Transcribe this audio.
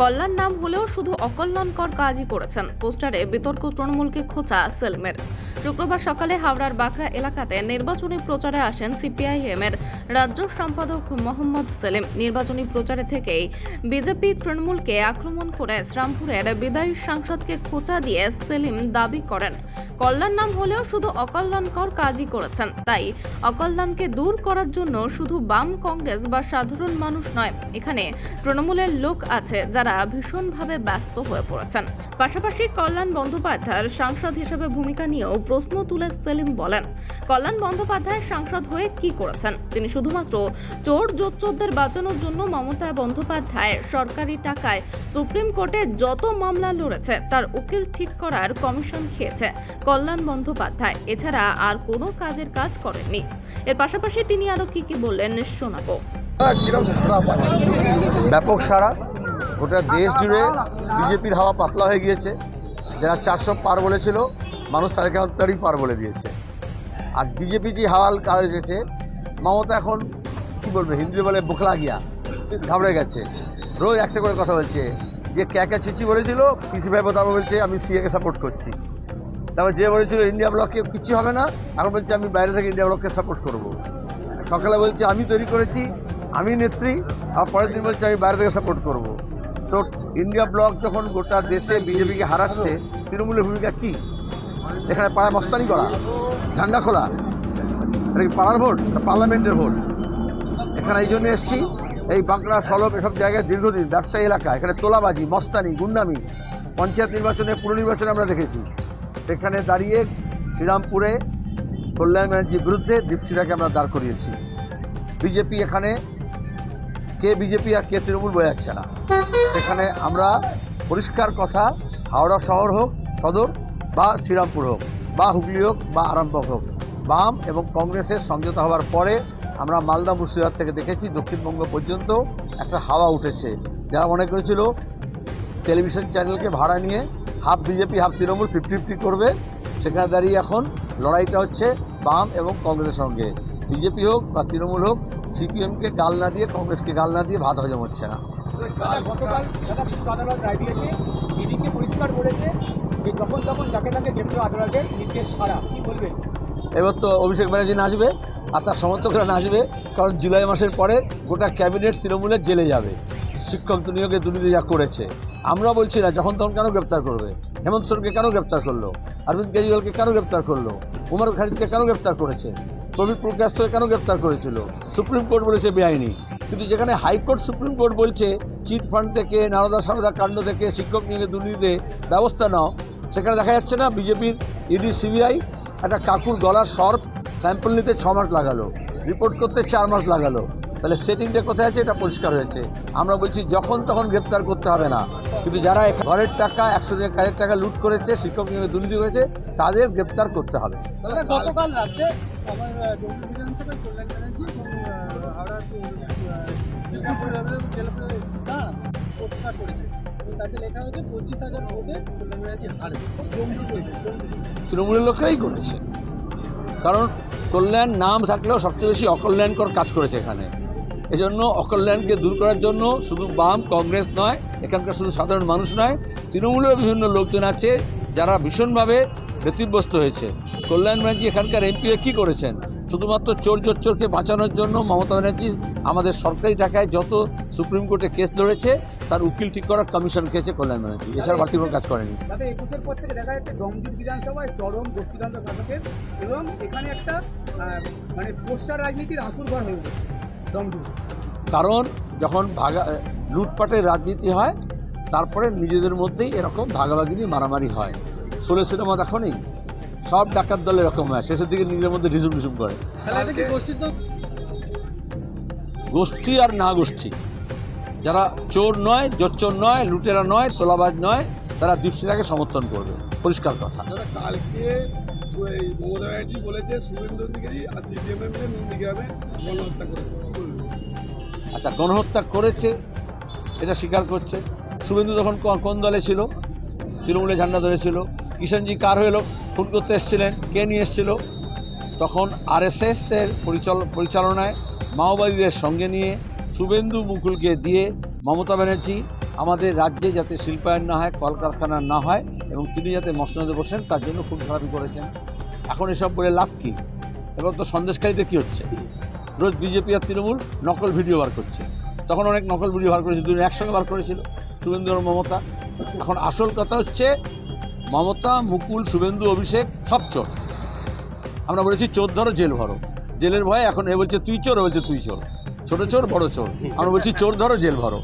কল্যাণ নাম হলেও শুধু অকল্যাণকর কাজই করেছেন। পোস্টারে বিতর্ক তৃণমূলকে খোঁচা সেলিমের। শুক্রবার সকালে হাওড়ার বাঁকড়া এলাকাতে নির্বাচনী প্রচারে আসেন সিপিআইএম এর রাজ্য সম্পাদক মোহাম্মদ সেলিম। নির্বাচনী প্রচারে থেকেই বিজেপি তৃণমূলকে আক্রমণ করে শ্রামপুরের বিদায়ী সাংসদকে খোঁচা দিয়ে সেলিম দাবি করেন। কল্যাণ নাম হলেও শুধু অকল্যাণকর কাজই করেছেন। তাই অকল্যাণকে দূর করার জন্য শুধু বাম কংগ্রেস বা সাধারণ মানুষ নয়, এখানে তৃণমূলের লোক আছে যারা ভীষণভাবে ব্যস্ত হয়ে পড়েছেন। পাশাপাশি কল্যাণ বন্দ্যোপাধ্যায়ের সাংসদ হিসেবে ভূমিকা নিয়েও প্রশ্ন তুলে সেলিম বলেন, কল্যাণ বন্দ্যোপাধ্যায় সাংসদ হয়ে কি করেছেন? তিনি শুধুমাত্র চোর জোচ্চোরদের বাঁচানোর জন্য মমতা বন্দ্যোপাধ্যায় সরকারি টাকায় সুপ্রিম কোর্টে যত মামলা লড়েছে, তার উকিল ঠিক করার কমিশন খেয়েছে কল্যাণ বন্দ্যোপাধ্যায়। এছাড়া আর কোনো কাজের কাজ করেননি। এর পাশাপাশি তিনি আরও কি কি বললেন শোনাবো। ব্যাপক সাড়া। গোটা দেশ জুড়ে বিজেপির হাওয়া পাতলা হয়ে গিয়েছে। যারা চারশো পার বলেছিল, মানুষ তাদেরকে তারই পার বলে দিয়েছে। আর বিজেপি যে হাওয়াল কাজ এসেছে, মমতা এখন কি বলবে হিন্দি বলে বোখলা গিয়া, ঘাবড়ে গেছে। রোজ একটা করে কথা বলছে, যে ক্যাকা ছিচি বলেছিল, পিসি ভাই তারপর বলছে, আমি সিএকে সাপোর্ট করছি। তারপর যে বলেছিল ইন্ডিয়া ব্লককে কিছু হবে না, এখন বলছে, আমি বাইরে থেকে ইন্ডিয়া ব্লককে সাপোর্ট করব। সকালে বলছে, আমি তৈরি করেছি, আমি নেত্রী, আর পরের দিন বলছে, আমি বাইরে থেকে সাপোর্ট করব। তো ইন্ডিয়া ব্লক যখন গোটা দেশে বিজেপিকে হারাচ্ছে, তৃণমূলের ভূমিকা কী? এখানে পাড়া মস্তানি করা, ঝান্ডা খোলা পাড়ার ভোট না পার্লামেন্টের ভোট? এখানে এই জন্য এসছি, এই বাঁকড়া সলভ এসব জায়গায় দীর্ঘদিন ব্যবসায়ী এলাকা, এখানে তোলাবাজি, মস্তানি, গুন্ডামি, পঞ্চায়েত নির্বাচনে পুর নির্বাচনে আমরা দেখেছি। সেখানে দাঁড়িয়ে শ্রীরামপুরে কল্যাণ ব্যানার্জির বিরুদ্ধে দীপশিরাকে আমরা দাঁড় করিয়েছি। বিজেপি এখানে কে বিজেপি আর কে তৃণমূল বোঝা যাচ্ছে না। সেখানে আমরা পরিষ্কার কথা, হাওড়া শহর হোক, সদর বা শ্রীরামপুর হোক, বা হুগলি হোক, বা আরামবাগ হোক, বাম এবং কংগ্রেসের সমঝোতা হওয়ার পরে আমরা মালদা, মুর্শিদাবাদ থেকে দেখেছি, দক্ষিণবঙ্গ পর্যন্ত একটা হাওয়া উঠেছে। যারা মনে করেছিল টেলিভিশন চ্যানেলকে ভাড়া নিয়ে half BJP, half Trinamool fifty fifty করবে, সেখানে দাঁড়িয়ে এখন লড়াইটা হচ্ছে বাম এবং কংগ্রেসের সঙ্গে। বিজেপি হোক বা তৃণমূল হোক সিপিএমকে গাল না দিয়ে কংগ্রেসকে গাল না দিয়ে ভাত হজম হচ্ছে না। গতকাল দাদা বিশ্ব আদালত রায় দিয়েছে ইডিকে পরিষ্কার বলেছে যে যখন তখন যাকে তাকে কেন্দ্রীয় আদালতের নির্দেশ ছাড়া কি বলবেন? এবার তো অভিষেক ব্যানার্জি নাচবে আর তার সমর্থকরা নাচবে কারণ জুলাই মাসের পরে গোটা ক্যাবিনেট তৃণমূলের জেলে যাবে। শিক্ষক দুনিয়াকে দুর্নীতি যা করেছে। আমরা বলছি না যখন তখন কেন গ্রেপ্তার করবে? হেমন্ত সোরেনকে কেন গ্রেপ্তার করল? অরবিন্দ কেজরিওয়ালকে কেন গ্রেপ্তার করল? উমর খালিদকে কেন গ্রেপ্তার করেছে? প্রবীর প্রকাশকে কেন গ্রেপ্তার করেছিল? সুপ্রিম কোর্ট বলেছে বেআইনি। কিন্তু যেখানে হাইকোর্ট, সুপ্রিম কোর্ট বলছে, চিট ফান্ড থেকে, নারদা সারদা কাণ্ড থেকে শিক্ষক নিয়ে দুর্নীতিতে ব্যবস্থা নাও, সেখানে দেখা যাচ্ছে না বিজেপির ইডি সিবিআই একটা কাকুর গলার সর্প স্যাম্পল নিতে ছ মাস লাগালো, রিপোর্ট করতে চার মাস লাগালো। তাহলে সেটিংটা কোথায় আছে? এটা পরিষ্কার হয়েছে। আমরা বলছি যখন তখন গ্রেপ্তার করতে হবে না। কিন্তু যারা ঘরের টাকা একশো দিনের কাজের টাকা লুট করেছে শিক্ষক নিয়ে দুর্নীতি করেছে তাদের গ্রেপ্তার করতে হবে। গতকাল রাত্রে হয়েছে তৃণমূলের লোকেরাই করেছে। কারণ কল্যাণ নাম থাকলেও সবচেয়ে বেশি অকল্যাণকর কাজ করেছে এখানে। এজন্য অকল্যাণকে দূর করার জন্য শুধু বাম কংগ্রেস নয়, এখানকার শুধু সাধারণ মানুষ নয়, তৃণমূলের বিভিন্ন লোকজন আছে যারা ভীষণভাবে ব্যতিব্যস্ত হয়েছে। কল্যাণ ব্যানার্জি এখানকার এমপিও কী করেছেন? শুধুমাত্র চোর চোরকে বাঁচানোর জন্য মমতা ব্যানার্জি আমাদের সরকারি টাকায় যত সুপ্রিম কোর্টে কেস লড়েছে, তার উকিল ঠিক করার কমিশন খেয়েছে কল্যাণ ব্যানার্জি। এছাড়া বাড়তি কোনো কাজ করেনি। একুশের পর থেকে দেখা যাচ্ছে বিধানসভায় চরম শাসকের এবং এখানে একটা মানে পোস্টার রাজনীতির ডমজুর কারণ যখন ভাগা লুটপাটের রাজনীতি হয় তারপরে নিজেদের মধ্যেই এরকম ভাগাভাগিনি মারামারি হয়। ষোলো সিনেমা দেখো নেই সব ডাকাত দল এরকম হয়। শেষের দিকে নিজেদের মধ্যে রিসুম রিসুম করে। গোষ্ঠী আর না গোষ্ঠী। যারা চোর নয় জোচ্চোর নয় লুটেরা নয় তোলাবাজ নয় তারা দীপশিলাকে সমর্থন করবে। পরিষ্কার কথা। কালকে মমতা ব্যানার্জি বলেছে শুভেন্দু অধিকারী আর সিপিএম নন্দীগ্রামে গণহত্যা করেছে? আচ্ছা গণহত্যা করেছে, এটা স্বীকার করছে। শুভেন্দু তখন কোন দলে ছিল? তৃণমূলে ঝান্ডা ধরেছিল কিষাণজি কার হয়ে এলো? করতে এসেছিলেন। কে নিয়ে এসেছিল? তখন আরএসএসের পরিচাল পরিচালনায় মাওবাদীদের সঙ্গে নিয়ে শুভেন্দু মুকুলকে দিয়ে মমতা ব্যানার্জি আমাদের রাজ্যে যাতে শিল্পায়ন না হয়, কলকারখানা না হয় এবং তিনি যাতে মসনদে বসেন, তার জন্য খুব খারাপি করেছেন। এখন এসব বলে লাভ কী? এবার তো সন্দেশকারীতে কী হচ্ছে? রোজ বিজেপি আর তৃণমূল নকল ভিডিও বার করছে। তখন অনেক নকল ভিডিও বার করেছে, দুজন একসঙ্গে বার করেছিল, শুভেন্দু আর মমতা। এখন আসল কথা হচ্ছে, মমতা, মুকুল, শুভেন্দু, অভিষেক, সব চোর। আমরা বলেছি, চোর ধরো, জেল ভরো। জেলের ভয়ে এখন এ বলছে, তুই চোর বলছে, তুই চোর। ছোট চোর, বড় চোর। আমরা বলছি, চোর ধরো, জেল ভরো।